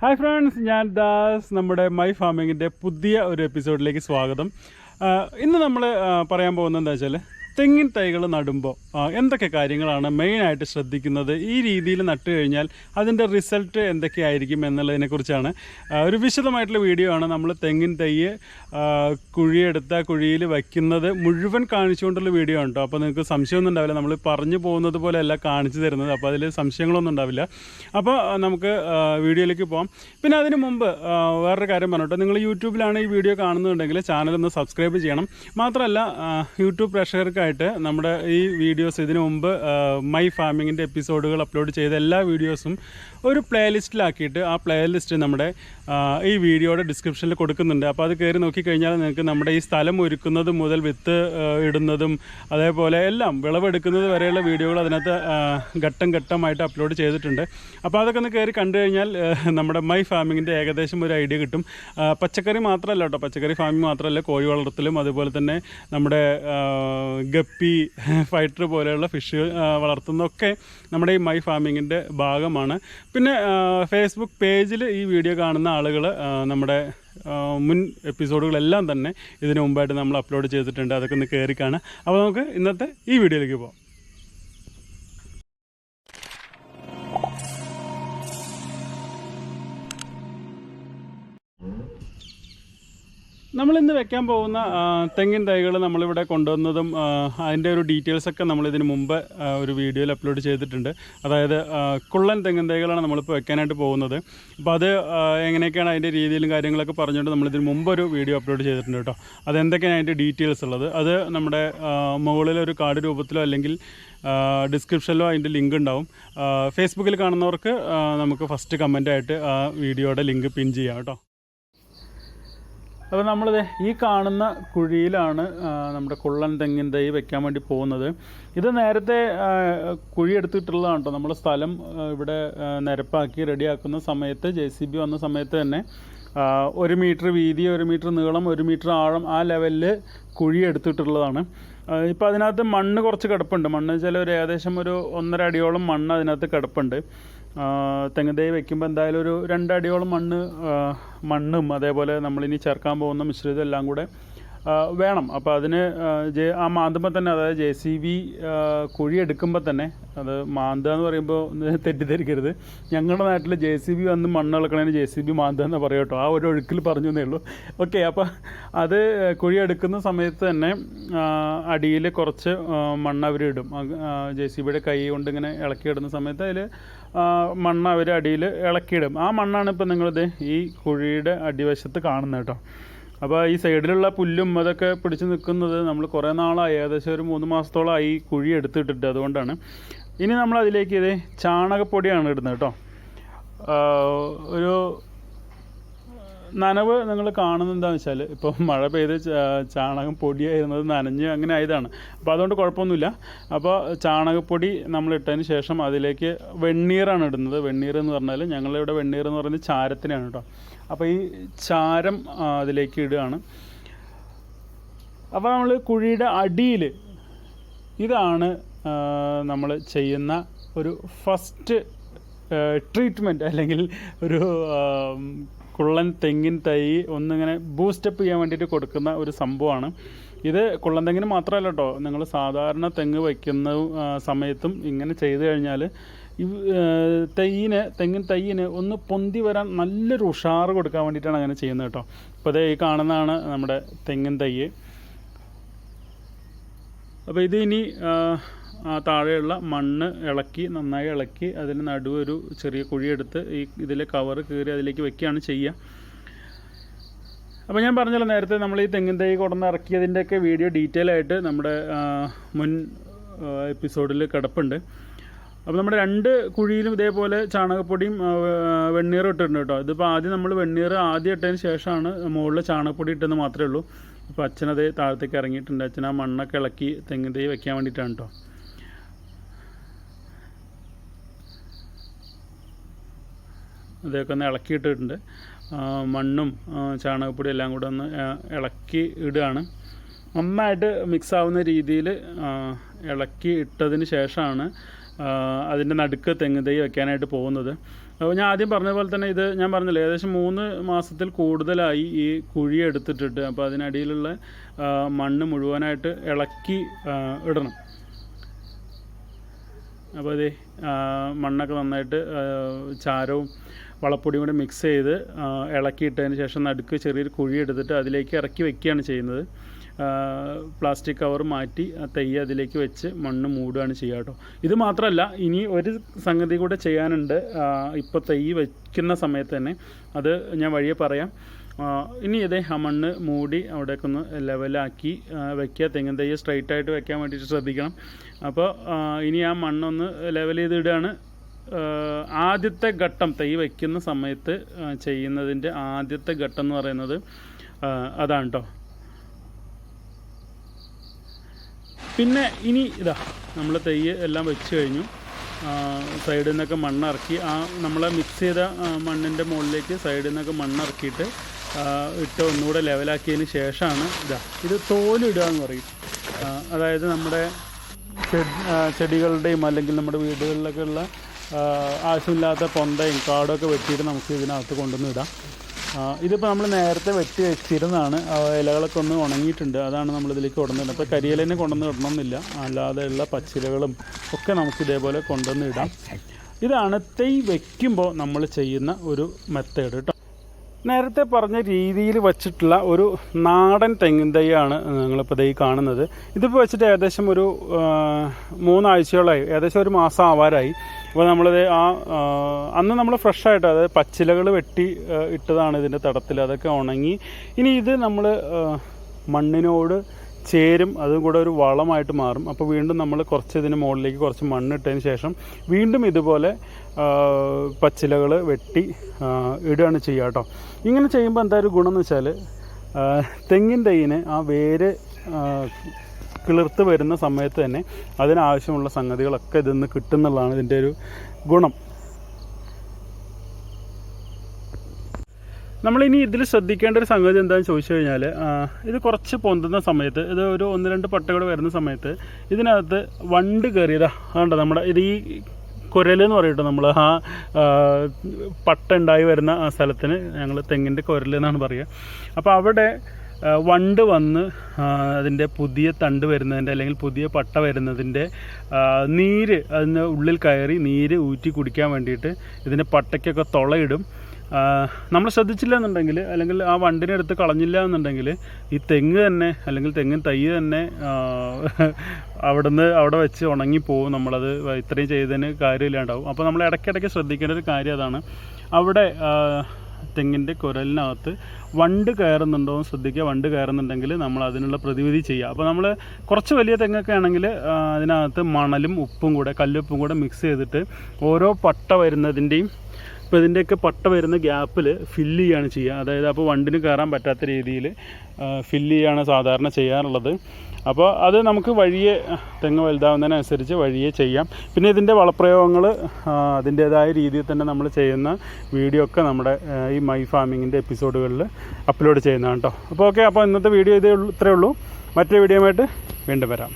Hi friends ഞാൻ ദാസ്. നമ്മുടെ my ഫാമിങ്ങിന്റെ പുതിയ ഒരു എപ്പിസോഡിലേക്ക് സ്വാഗതം. ഇന്ന് നമ്മൾ പറയാൻ പോകുന്നത് എന്താ വെച്ചാൽ തെങ്ങിൻ തൈകൾ നടുമ്പോൾ എന്തൊക്കെ കാര്യങ്ങളാണ് മെയിനായിട്ട് ശ്രദ്ധിക്കുന്നത്? ഈ രീതിയിൽ നട്ടു കഴിഞ്ഞാൽ അതിന്റെ റിസൾട്ട് എന്തൊക്കെയായിരിക്കും എന്നുള്ളതിനെക്കുറിച്ചാണ് ഒരു വിശദമായിട്ടുള്ള വീഡിയോ ആണ് നമ്മൾ തെങ്ങിൻ തൈ കുഴിയെടുത്ത കുഴിയിൽ വയ്ക്കുന്നത് മുഴുവൻ കാണിച്ചുകൊണ്ടുള്ള വീഡിയോ ആണ് കേട്ടോ അപ്പോൾ നിങ്ങൾക്ക് സംശയമൊന്നും ഉണ്ടാവില്ല. നമ്മൾ പറഞ്ഞു പോകുന്നത് പോലെയല്ല കാണിച്ചു തരുന്നത്. അപ്പോൾ അതിൽ സംശയങ്ങളൊന്നും ഉണ്ടാവില്ല. അപ്പോൾ നമുക്ക് വീഡിയോയിലേക്ക് പോകാം പിന്നെ അതിന് മുമ്പ് വേറൊരു കാര്യം പറഞ്ഞോട്ടെ. നിങ്ങൾ യൂട്യൂബിലാണ് ഈ വീഡിയോ കാണുന്നുണ്ടെങ്കിൽ ചാനൽ ഒന്ന് സബ്സ്ക്രൈബ് ചെയ്യണം. മാത്രമല്ല യൂട്യൂബ് യൂട്യൂബ് പ്രേക്ഷകർക്കായിട്ട് നമ്മുടെ ഈ വീഡിയോസ് ഇതിനു മുമ്പ് മൈ ഫാമിങ്ങിന്റെ എപ്പിസോഡുകൾ അപ്ലോഡ് ചെയ്ത എല്ലാ വീഡിയോസും ഒരു പ്ലേലിസ്റ്റിലാക്കിയിട്ട് ആ പ്ലേലിസ്റ്റ് നമ്മുടെ ഈ വീഡിയോയുടെ ഡിസ്ക്രിപ്ഷനിൽ കൊടുക്കുന്നുണ്ട്. അപ്പോൾ അത് കയറി നോക്കിക്കഴിഞ്ഞാൽ നിങ്ങൾക്ക് നമ്മുടെ ഈ സ്ഥലം ഒരുക്കുന്നത് മുതൽ വിത്ത് ഇടുന്നതും അതേപോലെ എല്ലാം വിളവെടുക്കുന്നത് വരെയുള്ള വീഡിയോകൾ അതിനകത്ത് ഘട്ടം ഘട്ടമായിട്ട് അപ്ലോഡ് ചെയ്തിട്ടുണ്ട്. അപ്പോൾ അതൊക്കെ ഒന്ന് കയറി കണ്ടു കഴിഞ്ഞാൽ നമ്മുടെ മൈ ഫാമിങ്ങിന്റെ ഏകദേശം ഒരു ഐഡിയ കിട്ടും. പച്ചക്കറി മാത്രമല്ല കേട്ടോ. പച്ചക്കറി ഫാമിംഗ് മാത്രമല്ല കോഴി വളർത്തലും അതുപോലെ തന്നെ നമ്മുടെ ഗപ്പി ഫൈറ്റർ പോലെയുള്ള ഫിഷ് വളർത്തുന്നതൊക്കെ നമ്മുടെ ഈ മൈ ഫാമിങ്ങിന്റെ ഭാഗമാണ്. പിന്നെ ഫേസ്ബുക്ക് പേജിൽ ഈ വീഡിയോ കാണുന്ന ആളുകൾ നമ്മുടെ മുൻ എപ്പിസോഡുകളെല്ലാം തന്നെ ഇതിനു മുമ്പായിട്ട് നമ്മൾ അപ്ലോഡ് ചെയ്തിട്ടുണ്ട്. അതൊക്കെ ഒന്ന് കയറി കാണാം അപ്പോൾ നമുക്ക് ഇന്നത്തെ ഈ വീഡിയോയിലേക്ക് പോകാം നമ്മളിന്ന് വെക്കാൻ പോകുന്ന തെങ്ങിൻ തൈകൾ നമ്മളിവിടെ കൊണ്ടുവന്നതും അതിന്റെ ഒരു ഡീറ്റെയിൽസ് ഒക്കെ നമ്മൾ ഇതിന് മുമ്പ് ഒരു വീഡിയോയിൽ അപ്ലോഡ് ചെയ്തിട്ടുണ്ട്. അതായത് കുള്ളൻ തെങ്ങിൻ തൈകളാണ് നമ്മളിപ്പോൾ വെക്കാനായിട്ട് പോകുന്നത്. അപ്പോൾ അത് എങ്ങനെയൊക്കെയാണ് അതിന്റെ രീതിയിലും കാര്യങ്ങളൊക്കെ പറഞ്ഞുകൊണ്ട് നമ്മളിതിന് മുമ്പ് ഒരു വീഡിയോ അപ്ലോഡ് ചെയ്തിട്ടുണ്ട് കേട്ടോ. അതെന്തൊക്കെയാണ് അതിന്റെ ഡീറ്റെയിൽസ് ഉള്ളത്? അത് നമ്മുടെ മുകളിലൊരു കാർഡ് രൂപത്തിലോ അല്ലെങ്കിൽ ഡിസ്ക്രിപ്ഷനിലോ അതിന്റെ ലിങ്ക് ഉണ്ടാവും. ഫേസ്ബുക്കിൽ കാണുന്നവർക്ക് നമുക്ക് ഫസ്റ്റ് കമന്റായിട്ട് ആ വീഡിയോയുടെ ലിങ്ക് പിൻ ചെയ്യാം കേട്ടോ. അപ്പോൾ നമ്മളിത് ഈ കാണുന്ന കുഴിയിലാണ് നമ്മുടെ കുള്ളൻ തെങ്ങിൻ തൈ വെക്കാൻ വേണ്ടി പോകുന്നത്. ഇത് നേരത്തെ കുഴി എടുത്തിട്ടുള്ളതാണ് കേട്ടോ നമ്മൾ സ്ഥലം ഇവിടെ നിരപ്പാക്കി റെഡിയാക്കുന്ന സമയത്ത് ജെ സി ബി വന്ന സമയത്ത് തന്നെ ഒരു മീറ്റർ വീതി ഒരു മീറ്റർ നീളം ഒരു മീറ്റർ ആഴം ആ ലെവലിൽ കുഴി എടുത്തിട്ടുള്ളതാണ്. ഇപ്പോൾ അതിനകത്ത് മണ്ണ് കുറച്ച് കിടപ്പുണ്ട്. മണ്ണ് വെച്ചാൽ ഒരു ഏകദേശം ഒരു ഒന്നര അടിയോളം മണ്ണ് അതിനകത്ത് കിടപ്പുണ്ട്. തെങ്ങ് തൈ വെക്കുമ്പോൾ എന്തായാലും ഒരു രണ്ടടിയോളം മണ്ണ് മണ്ണും അതേപോലെ നമ്മളിനി ചേർക്കാൻ പോകുന്ന മിശ്രിതം എല്ലാം കൂടെ വേണം. അപ്പോൾ അതിന് ആ, മാന്തുമ്പോൾ തന്നെ അതായത് ജെ സി ബി കുഴി എടുക്കുമ്പോൾ തന്നെ അത് മാന്തുക എന്ന് പറയുമ്പോൾ തെറ്റിദ്ധരിക്കരുത്. ഞങ്ങളുടെ നാട്ടിൽ ജെ സി ബി വന്ന് മണ്ണ് ഇളക്കണതിന് ജെ സി ബി മാന്തുക എന്ന് പറയും കേട്ടോ. ആ ഒരു ഒഴുക്കിൽ പറഞ്ഞു എന്നേ ഉള്ളൂ. ഓക്കെ അപ്പോൾ അത് കുഴി എടുക്കുന്ന സമയത്ത് തന്നെ അടിയിൽ കുറച്ച് മണ്ണ് അവരിടും ജെ സി ബിയുടെ കൈ കൊണ്ട് ഇങ്ങനെ ഇളക്കിയിടുന്ന സമയത്ത് അതിൽ മണ്ണ് അവർ അടിയിൽ ഇളക്കിയിടും ആ മണ്ണാണ് ഇപ്പോൾ നിങ്ങളിത് ഈ കുഴിയുടെ അടിവശത്ത് കാണുന്നത് കേട്ടോ. അപ്പോൾ ഈ സൈഡിലുള്ള പുല്ലും അതൊക്കെ പിടിച്ച് നിൽക്കുന്നത് നമ്മൾ കുറേ നാളായി. ഏകദേശം ഒരു മൂന്ന് മാസത്തോളമായി കുഴി എടുത്തിട്ടിട്ട് അതുകൊണ്ടാണ്. ഇനി നമ്മൾ അതിലേക്ക് ഇത് ചാണകപ്പൊടിയാണ് ഇടുന്നത് കേട്ടോ. ഒരു നനവ് നിങ്ങൾ കാണുന്നത് എന്താണെന്ന് വെച്ചാൽ ഇപ്പോൾ മഴ പെയ്ത് ചാണകം പൊടിയായിരുന്നത് നനഞ്ഞ് അങ്ങനെ ആയതാണ്. അപ്പോൾ അതുകൊണ്ട് കുഴപ്പമൊന്നുമില്ല. അപ്പോൾ ചാണകപ്പൊടി നമ്മൾ ഇട്ടതിന് ശേഷം അതിലേക്ക് വെണ്ണീറാണ് ഇടുന്നത്. വെണ്ണീർ എന്ന് പറഞ്ഞാൽ ഞങ്ങളിവിടെ വെണ്ണീർ എന്ന് പറയുന്നത് ചാരത്തിനാണ് കേട്ടോ അപ്പോൾ ഈ ചാരം അതിലേക്ക് ഇടുകയാണ്. അപ്പോൾ നമ്മൾ കുഴിയുടെ അടിയിൽ ഇതാണ് നമ്മൾ ചെയ്യുന്ന ഒരു ഫസ്റ്റ് ട്രീറ്റ്മെന്റ് അല്ലെങ്കിൽ ഒരു കുള്ളൻ തെങ്ങിൻ തൈ ഒന്നിങ്ങനെ ബൂസ്റ്റപ്പ് ചെയ്യാൻ വേണ്ടിയിട്ട് കൊടുക്കുന്ന ഒരു സംഭവമാണ്. ഇത് കുള്ളൻ തെങ്ങിന് മാത്രമല്ല കേട്ടോ നിങ്ങൾ സാധാരണ തെങ്ങ് വയ്ക്കുന്ന സമയത്തും ഇങ്ങനെ ചെയ്തു കഴിഞ്ഞാൽ തെയ്യിന് തെങ്ങിൻ തൈയിന് ഒന്ന് പൊന്തി വരാൻ നല്ലൊരു ഉഷാറ് കൊടുക്കാൻ വേണ്ടിയിട്ടാണ് അങ്ങനെ ചെയ്യുന്നത് കേട്ടോ ഇപ്പോൾ അതേ ഈ കാണുന്നതാണ് നമ്മുടെ തെങ്ങിൻ തൈ. അപ്പോൾ ഇത് ഇനി ആ, താഴെയുള്ള മണ്ണ് ഇളക്കി നന്നായി ഇളക്കി അതിന് നടുവ് ഒരു ചെറിയ കുഴിയെടുത്ത് ഈ ഇതിലെ കവർ കീറി അതിലേക്ക് വെക്കുകയാണ് ചെയ്യുക. അപ്പോൾ ഞാൻ പറഞ്ഞല്ലോ നേരത്തെ നമ്മൾ ഈ തെങ്ങിൻ തൈ കൊടന്ന് ഇറക്കിയതിന്റെയൊക്കെ വീഡിയോ ഡീറ്റെയിൽ ആയിട്ട് നമ്മുടെ മുൻ എപ്പിസോഡിൽ കിടപ്പുണ്ട്. അപ്പോൾ നമ്മുടെ രണ്ട് കുഴിയിലും ഇതേപോലെ ചാണകപ്പൊടിയും വെണ്ണീറും ഇട്ടിട്ടുണ്ട് കേട്ടോ. ഇതിപ്പോൾ ആദ്യം നമ്മൾ വെണ്ണീർ ആദ്യം ഇട്ടതിന് ശേഷമാണ് മുകളിൽ ചാണകപ്പൊടി ഇട്ടെന്ന് മാത്രമേ ഉള്ളൂ. അപ്പോൾ അച്ഛനത് താഴത്തേക്ക് ഇറങ്ങിയിട്ടുണ്ട്. അച്ഛൻ ആ മണ്ണൊക്കെ ഇളക്കി തെങ്ങിൻ തൈ വെക്കാൻ വേണ്ടിയിട്ടാണ് കേട്ടോ. ഇതൊക്കെ ഒന്ന് ഇളക്കിയിട്ടിട്ടുണ്ട്. മണ്ണും ചാണകപ്പൊടി എല്ലാം കൂടെ ഒന്ന് ഇളക്കി ഇടുകയാണ്. നന്നായിട്ട് മിക്സ് ആവുന്ന രീതിയിൽ ഇളക്കി ഇട്ടതിന് ശേഷമാണ് അതിന്റെ നടുക്ക് തെങ്ങ് തൈ വെക്കാനായിട്ട് പോകുന്നത്. അപ്പോൾ ഞാൻ ആദ്യം പറഞ്ഞ പോലെ തന്നെ ഇത് ഞാൻ പറഞ്ഞില്ലേ ഏകദേശം മൂന്ന് മാസത്തിൽ കൂടുതലായി ഈ കുഴി എടുത്തിട്ടിട്ട് അപ്പോൾ അതിനടിയിലുള്ള മണ്ണ് മുഴുവനായിട്ട് ഇളക്കി ഇടണം. അപ്പോൾ ഇത് മണ്ണൊക്കെ നന്നായിട്ട് ചാരവും വളപ്പൊടിയും കൂടി മിക്സ് ചെയ്ത് ഇളക്കിയിട്ടതിന് ശേഷം നടുക്ക് ചെറിയൊരു കുഴി എടുത്തിട്ട് അതിലേക്ക് ഇറക്കി വെക്കുകയാണ് ചെയ്യുന്നത്. പ്ലാസ്റ്റിക് കവർ മാറ്റി ആ തെയ്യ് അതിലേക്ക് വെച്ച് മണ്ണ് മൂടുകയാണ് ചെയ്യുക കേട്ടോ. ഇത് മാത്രമല്ല ഇനി ഒരു സംഗതി കൂടെ ചെയ്യാനുണ്ട്. ഇപ്പോൾ തെയ്യ് വയ്ക്കുന്ന സമയത്ത് തന്നെ അത് ഞാൻ വഴിയെ പറയാം. ഇനി ഇതേ ആ മണ്ണ് മൂടി അവിടേക്ക് ഒന്ന് ലെവലാക്കി വെക്കുക. തെങ്ങിൻ തൈ സ്ട്രൈറ്റ് ആയിട്ട് വെക്കാൻ വേണ്ടിയിട്ട് ശ്രദ്ധിക്കണം. അപ്പോൾ ഇനി ആ മണ്ണൊന്ന് ലെവൽ ചെയ്തിടുകയാണ്. ആദ്യത്തെ ഘട്ടം തൈ വയ്ക്കുന്ന സമയത്ത് ചെയ്യുന്നതിന്റെ ആദ്യത്തെ ഘട്ടം എന്ന് പറയുന്നത് അതാണ് കേട്ടോ പിന്നെ ഇനി ഇതാ നമ്മൾ തെയ്യ് എല്ലാം വെച്ച് കഴിഞ്ഞു. സൈഡിൽ നിന്നൊക്കെ മണ്ണിറക്കി ആ നമ്മളെ മിക്സ് ചെയ്ത മണ്ണിന്റെ മുകളിലേക്ക് സൈഡിൽ നിന്നൊക്കെ മണ്ണിറക്കിയിട്ട് ഇട്ട് ഒന്നുകൂടെ ലെവലാക്കിയതിന് ശേഷമാണ് ഇതാ ഇത് തോലിടുക എന്ന് പറയും അതായത് നമ്മുടെ ചെടികളുടെയും അല്ലെങ്കിൽ നമ്മുടെ വീടുകളിലൊക്കെ ഉള്ള ആവശ്യമില്ലാത്ത പൊന്തയും കാടൊക്കെ വെട്ടിയിട്ട് നമുക്ക് ഇതിനകത്ത് കൊണ്ടുവന്ന് ഇടാം. ഇതിപ്പോൾ നമ്മൾ നേരത്തെ വെട്ടി വെച്ചിരുന്നതാണ്. ഇലകളൊക്കെ ഒന്ന് ഉണങ്ങിയിട്ടുണ്ട്. അതാണ് നമ്മളിതിലേക്ക് കൊണ്ടുവന്നിടുന്നത് അപ്പോൾ കരിയിലേനെ കൊണ്ടുവന്ന് ഇടണമെന്നില്ല. അല്ലാതെയുള്ള പച്ചിലകളും ഒക്കെ നമുക്ക് ഇതേപോലെ കൊണ്ടുവന്ന് ഇടാം. ഇതാണ് തൈ വയ്ക്കുമ്പോൾ നമ്മൾ ചെയ്യുന്ന ഒരു മെത്തേഡ് കേട്ടോ നേരത്തെ പറഞ്ഞ രീതിയിൽ വച്ചിട്ടുള്ള ഒരു നാടൻ തെങ്ങിൻ തൈയാണ് നിങ്ങളിപ്പോൾ തൈ കാണുന്നത്. ഇതിപ്പോൾ വെച്ചിട്ട് ഏകദേശം ഒരു മൂന്നാഴ്ചയോളമായി ഏകദേശം ഒരു മാസം ആവാറായി. അപ്പോൾ നമ്മളത് ആ, അന്ന് നമ്മൾ ഫ്രഷായിട്ട് അതായത് പച്ചിലകൾ വെട്ടി ഇട്ടതാണ് ഇതിന്റെ തടത്തിൽ അതൊക്കെ ഉണങ്ങി. ഇനി ഇത് നമ്മൾ മണ്ണിനോട് ചേരും അതും കൂടെ ഒരു വളമായിട്ട് മാറും. അപ്പോൾ വീണ്ടും നമ്മൾ കുറച്ച് ഇതിന് മുകളിലേക്ക് കുറച്ച് മണ്ണിട്ടതിന് ശേഷം വീണ്ടും ഇതുപോലെ പച്ചിലകൾ വെട്ടി ഇടുകയാണ് ചെയ്യുക കേട്ടോ. ഇങ്ങനെ ചെയ്യുമ്പോൾ എന്താ ഒരു ഗുണം എന്ന് വെച്ചാൽ തെങ്ങിൻ ആ വേര് കിളിർത്ത് വരുന്ന സമയത്ത് തന്നെ അതിനാവശ്യമുള്ള സംഗതികളൊക്കെ ഇതിൽ നിന്ന് കിട്ടുന്നുള്ളതാണ് ഇതിന്റെ ഒരു ഗുണം. നമ്മളിനി ഇതിൽ ശ്രദ്ധിക്കേണ്ട ഒരു സംഗതി എന്താണെന്ന് ചോദിച്ചു കഴിഞ്ഞാൽ ഇത് കുറച്ച് പൊന്തുന്ന സമയത്ത് ഇത് ഒരു ഒന്ന് രണ്ട് പട്ടകൾ വരുന്ന സമയത്ത് ഇതിനകത്ത് വണ്ട് കയറിയതാ അതുകൊണ്ട് നമ്മുടെ ഇത് ഈ കുരൽ എന്ന് പറയട്ടോ നമ്മൾ ആ പട്ട ഉണ്ടായി വരുന്ന ആ സ്ഥലത്തിന് ഞങ്ങൾ തെങ്ങിന്റെ കുരൽ എന്നാണ് പറയുക. അപ്പോൾ അവിടെ വണ്ട് വന്ന് അതിന്റെ പുതിയ തണ്ട് വരുന്നതിന്റെ അല്ലെങ്കിൽ പുതിയ പട്ട വരുന്നതിന്റെ നീര് അതിന്റെ ഉള്ളിൽ കയറി നീര് ഊറ്റി കുടിക്കാൻ വേണ്ടിയിട്ട് ഇതിന്റെ പട്ടയ്ക്കൊക്കെ തുളയിടും. നമ്മൾ ശ്രദ്ധിച്ചില്ല എന്നുണ്ടെങ്കിൽ അല്ലെങ്കിൽ ആ വണ്ടിനെ എടുത്ത് കളഞ്ഞില്ല എന്നുണ്ടെങ്കിൽ ഈ തെങ്ങ് തന്നെ അല്ലെങ്കിൽ തെങ്ങിൻ തൈ തന്നെ അവിടുന്ന് അവിടെ വെച്ച് ഉണങ്ങിപ്പോവും നമ്മളത് ഇത്രയും ചെയ്തതിന് കാര്യമില്ലാണ്ടാവും. അപ്പോൾ നമ്മൾ ഇടയ്ക്കിടയ്ക്ക് ശ്രദ്ധിക്കേണ്ട ഒരു കാര്യം അതാണ്. അവിടെ തെങ്ങിന്റെ കുരലിനകത്ത് വണ്ട് കയറുന്നുണ്ടോ എന്ന് ശ്രദ്ധിക്കുക. വണ്ട് കയറുന്നുണ്ടെങ്കിൽ നമ്മൾ അതിനുള്ള പ്രതിവിധി ചെയ്യുക. അപ്പോൾ നമ്മൾ കുറച്ച് വലിയ തെങ്ങൊക്കെ ആണെങ്കിൽ അതിനകത്ത് മണലും ഉപ്പും കൂടെ കല്ലുപ്പും കൂടെ മിക്സ് ചെയ്തിട്ട് ഓരോ പട്ട വരുന്നതിന്റെയും ഇപ്പോൾ ഇതിന്റെയൊക്കെ പട്ട വരുന്ന ഗ്യാപ്പിൽ ഫില്ല് ചെയ്യുകയാണ് ചെയ്യുക. അതായത് അപ്പോൾ വണ്ടിന് കയറാൻ പറ്റാത്ത രീതിയിൽ ഫില്ല് ചെയ്യുകയാണ് സാധാരണ ചെയ്യാറുള്ളത്. അപ്പോൾ അത് നമുക്ക് വഴിയെ തെങ്ങ് വലുതാവുന്നതിനനുസരിച്ച് വഴിയെ ചെയ്യാം. പിന്നെ ഇതിന്റെ വളപ്രയോഗങ്ങൾ അതിന്റേതായ രീതിയിൽ തന്നെ നമ്മൾ ചെയ്യുന്ന വീഡിയോ ഒക്കെ നമ്മുടെ ഈ മൈ ഫാമിങ്ങിന്റെ എപ്പിസോഡുകളിൽ അപ്ലോഡ് ചെയ്യുന്നതാണ് കേട്ടോ അപ്പോൾ ഓക്കെ അപ്പോൾ ഇന്നത്തെ വീഡിയോ ഇതേ ഇത്രയേ ഉള്ളൂ. മറ്റൊരു വീഡിയോയുമായിട്ട് വീണ്ടും വരാം.